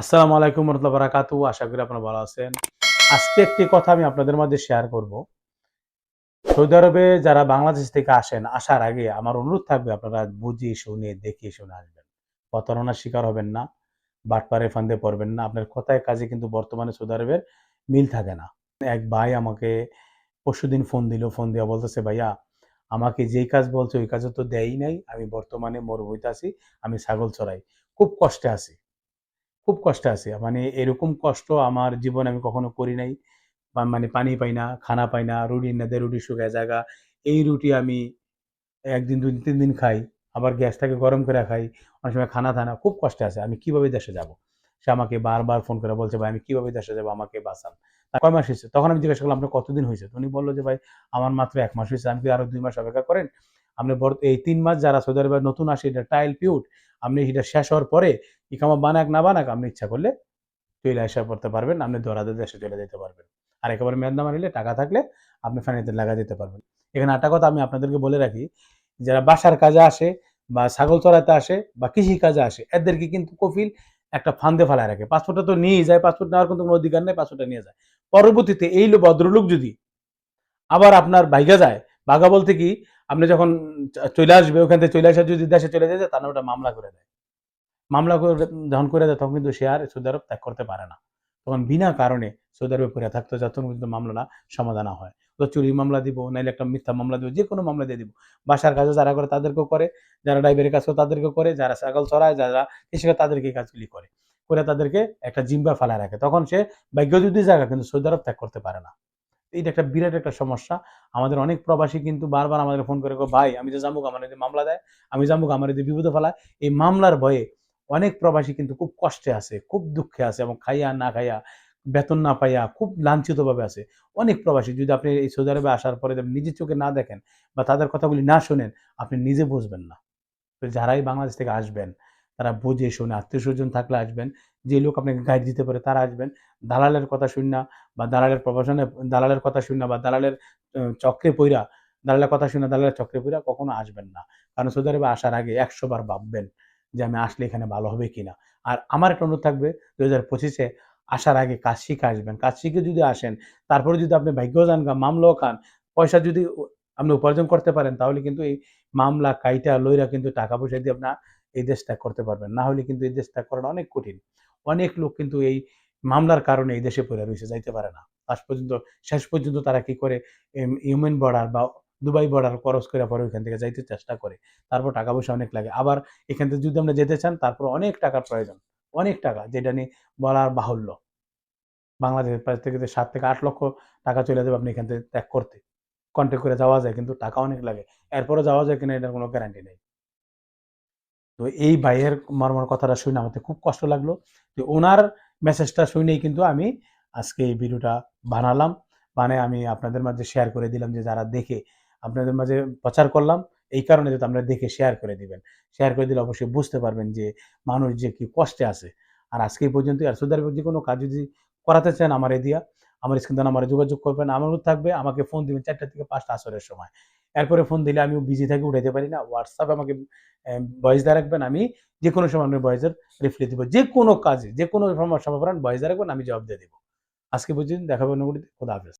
আসসালামু আলাইকুম রহমতুল্লাহ বারাকাতু আশা করি আপনারা ভালো আছেন। আজকে একটি কথা আমি আপনাদের মাঝে শেয়ার করব। সৌদি আরবে যারা বাংলাদেশ থেকে আসেন, আসার আগে আমার অনুরোধ থাকবে আপনারা বুঝিয়ে শুনে দেখিয়ে শুনে আসবেন। প্রতারণার শিকার হবেন না, বাটপারে ফান্দে পড়বেন না। আপনার কথায় কাজে কিন্তু বর্তমানে সৌদি আরবের মিল থাকে না। এক ভাই আমাকে পরশুদিন ফোন দিল ফোন দেওয়া বলতেছে, ভাইয়া, আমাকে যেই কাজ বলছে, ওই কাজে তো দেয়ই নাই। আমি বর্তমানে মরুভূমিতে আছি, আমি ছাগল চড়াই। খুব কষ্টে আছি। খুব কষ্টে আছে। মানে এরকম কষ্ট আমার জীবনে আমি কখনো করি নাই। মানে পানি পাই না, খানা পাই না, রুটি না দেয় রুটি শুকায় জায়গা এই রুটি আমি একদিন দুদিন তিন দিন খাই। আবার গ্যাসটাকে গরম করে খাই। অনেক সময় খানা থানা, খুব কষ্টে আছে। আমি কীভাবে দেশে যাব? সে আমাকে বারবার ফোন করে বলছে, ভাই, আমি কীভাবে দেশে যাব? আমাকে বাঁচান। কয় মাস হয়েছে? তখন আমি জিজ্ঞাসা করলাম, আপনার কতদিন হয়েছে? উনি বলল যে, ভাই, আমার মাত্র এক মাস হয়েছে। আমি কি আরও দুই মাস অপেক্ষা করেন? আপনি এই তিন মাস যারা সৌদি আরবে নতুন আসে, এটা টাইল পিউট আপনি এটা শেষ হওয়ার পরে ইকামা বানাক না বানাক, আপনি ইচ্ছা করলে চলে আসা করতে পারবেন, আপনি দরাদে দেশে চলে যেতে পারবেন। আর একেবারে মেয়াদ না মানিলে টাকা থাকলে আপনি ফাইনাতে লাগা দিতে পারবেন। এখানে একটা কথা আমি আপনাদেরকে বলে রাখি, যারা বাসার কাজে আসে বা ছাগল চড়াতে আসে বা কৃষি কাজে আসে, এদেরকে কিন্তু কফিল একটা ফান্দে ফেলায় রাখে। পাসপোর্টটা তো নিয়েই যায়, পাসপোর্ট নেওয়ার কিন্তু কোনো অধিকার নেই, পাসপোর্টটা নিয়ে যায়। পরবর্তীতে এই ভদ্রলোক যদি আবার আপনার বাইগা যায় বাঘা বলতে কি, আপনি যখন চলে আসবে, ওখান থেকে চলে আসা যদি দেশে চলে যেতে তাহলে ওটা মামলা করে দেয়। মামলা করে, যখন করে দেয়, তখন কিন্তু সে আর সৌদি আরব ত্যাগ করতে পারে না। তখন বিনা কারণে সৌদি আরবে পড়ে থাকতো যতক্ষণ পর্যন্ত মামলাটা সমাধান হয়। তো চুরি মামলা দিব, নাইলে একটা মিথ্যা মামলা দিব যে কোনো মামলা দিয়ে দিব। বাসার কাজে যারা করে, তাদেরকেও করে। যারা ড্রাইভারের কাজ করে, তাদেরকেও করে। যারা ছাগল চড়ায়, যারা কৃষি করে তাদেরকে কাজগুলি করে। করে তাদেরকে একটা জিম্বা ফেলায় রাখে। তখন সে ভাগ্য যদি জায়গা কিন্তু সৌদি আরব ত্যাগ করতে পারে না। এইটা একটা বিরাট একটা সমস্যা। আমাদের অনেক প্রবাসী কিন্তু বারবার আমাদের ফোন করে ভাই, আমি যে জামুক আমার যদি মামলা দেয়, আমি জামুক আমার যদি বিপদে ফেলায়। এই মামলার ভয়ে অনেক প্রবাসী কিন্তু খুব কষ্টে আছে, খুব দুঃখে আছে এবং খাইয়া না খাইয়া, বেতন না পাইয়া খুব লাঞ্ছিতভাবে আছে। অনেক প্রবাসী যদি আপনি এই সৌদি আরবে আসার পরে নিজের চোখে না দেখেন বা তাদের কথাগুলি না শোনেন, আপনি নিজে বুঝবেন না। যারাই বাংলাদেশ থেকে আসবেন, তারা বুঝে শুনে আত্মীয় স্বজন থাকলে আসবেন যে লোক আপনাকে গাইড দিতে পারে, তারা আসবেন। দালালের কথা শুন না বা দালালের প্রবাসনে দালালের কথা শুন না বা দালালের চক্রে পইরা, দালালের কথা শুনে দালালের চক্রে পইরা কখনো আসবেন না। কারণ সৌদি আরবে আসার আগে একশো বার ভাববেন যে আমি আসলে এখানে ভালো হবে কিনা। আর আমার একটা অনুরোধ থাকবে দু হাজার পঁচিশে আসার আগে কাজ শিখে আসবেন। কাজ শিখে যদি আসেন, তারপরে যদি আপনি ভাগ্য যান মামলাও খান, পয়সা যদি আপনি উপার্জন করতে পারেন, তাহলে কিন্তু এই মামলা কাইটা লইরা কিন্তু টাকা পয়সা দিয়ে আপনার এই দেশ ত্যাগ করতে পারবেন। না হলে কিন্তু এই দেশ ত্যাগ করাটা অনেক কঠিন। অনেক লোক কিন্তু এই মামলার কারণে এই দেশে পড়ে রয়েছে, যাইতে পারে না। আজ পর্যন্ত, শেষ পর্যন্ত তারা কি করে ইউমেন বর্ডার বা দুবাই বর্ডার ক্রস করে পরে ওইখান থেকে যাইতে চেষ্টা করে। তারপর টাকা পয়সা অনেক লাগে। আবার এখান থেকে যদি আমরা যেতে চান, তারপর অনেক টাকার প্রয়োজন। অনেক টাকা, যেটা নিয়ে বলার বাহুল্য। বাংলাদেশের প্রায় থেকে সাত থেকে আট লক্ষ টাকা চলে যাবে আপনি এখান থেকে ত্যাগ করতে। কন্ট্যাক্ট করে যাওয়া যায়, কিন্তু টাকা অনেক লাগে। এরপরে যাওয়া যায় কিনা, এটার কোনো গ্যারান্টি নেই। তো এই ভাইয়ের মর্মর কথাটা শুনে আমাদের খুব কষ্ট লাগল। তো ওনার মেসেজটা শুনেই কিন্তু আমি আজকে এই ভিডিওটা বানালাম। মানে আমি আপনাদের মাঝে শেয়ার করে দিলাম যে যারা দেখে আপনাদের মাঝে প্রচার করলাম, এই কারণে যাতে আপনারা দেখে শেয়ার করে দিবেন। শেয়ার করে দিলে অবশ্যই বুঝতে পারবেন যে মানুষ যে কি কষ্টে আছে। আর আজকে পর্যন্ত আর সুদার যে কোনো কাজ যদি করাতে চান আমার এ দিয়া, আমার স্ক্রিন আমার যোগাযোগ করবেন। আমার অনুরোধ থাকবে, আমাকে ফোন দিবেন চারটা থেকে পাঁচটা আসরের সময়। এরপরে ফোন দিলে আমিও বিজি থাকি, উঠাইতে পারি না। হোয়াটসঅ্যাপ আমাকে ভয়েস দিয়ে রাখবেন, আমি যে কোনো সময় আপনার ভয়েসের রিপ্লাই দিব। যে কোনো কাজে, যে কোনো সমস্যা পাবেন ভয়েস দিয়ে রাখবেন, আমি জবাব দিয়ে দেবো। আজকে পর্যন্ত দেখাবেন খোদা হাফেজ।